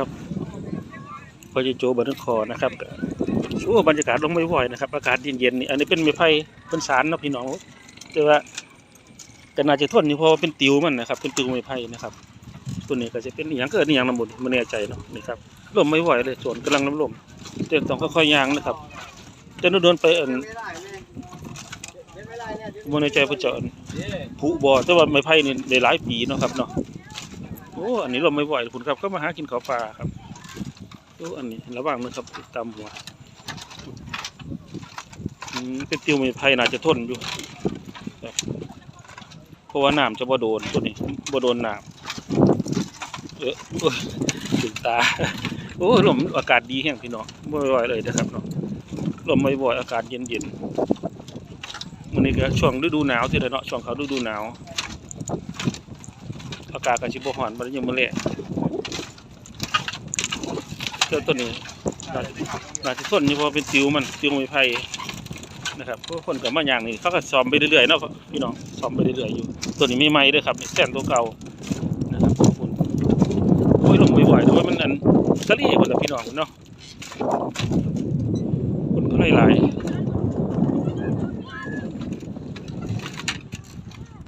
ครับพอจะโจบันทึกคอนะครับโอ้บรรยากาศลงไม่ไหวนะครับ อากาศเย็นๆนี่อันนี้เป็นไม้ไผ่เป็นสารนะพี่น้องแต่ว่าก็น่าจะทนอยู่เพราะว่าเป็นติวมันนะครับ เป็นติวไม้ไผ่นะครับ ตัวนี้ก็จะเป็นอหย่างเกิดอหย่างน้ำมันไม่แน่ใจเนาะนี่ครับลมไม่ไหวเลยสวนกำลังน้ำลมเต้นต้องค่อยๆยางนะครับจะโดนไปเอินบ่แน่ใจว่าจะเอิ้นผุบ่แต่ว่าไม้ไผ่นี่หลายปีเนาะครับเนาะ อ้อันนี้ลมไม่ไหวคุณครับก็มาหากินข้าปลาครับโอ้อันนี้ระวังนะครับตามหัวอืมเป็นติวม้ไผ่น่าจะทนอยู่เพราะว่าน้ำจะบ่โดนตัวนี้บ่โดนน้ำเออโอ้ยถึงตาโอ้ลมอากาศดีแห้งพี่น้องไม่ไหวเลยนะครับเนาะลมไม่บ่อยอากาศเย็นเย็นๆมันนี้ก็ช่วงฤดูหนาวที่เนาะช่วงเขาฤดูหนาว อากาศก็สิบ่อนบ่ได้ยังมื้อแลงเจ้าต้นนี้น่าจะน่าจะทนอยู่เพราะเป็นติวมันติวไม้ไผ่นะครับพราะคนก็มาอย่างนี้เขาก็ซ่อมไปเรื่อยๆเนาะพี่น้องซ่อมไปเรื่อยๆอยู่ ตัวนี้ไม่ไหม้ด้อครับแสนตัวเก่านะครับขอบคุณโอ้ยลงไม่ไหวแต่ว่ามันอันสลีคนละพี่น้องเนาะคนก็หลายๆ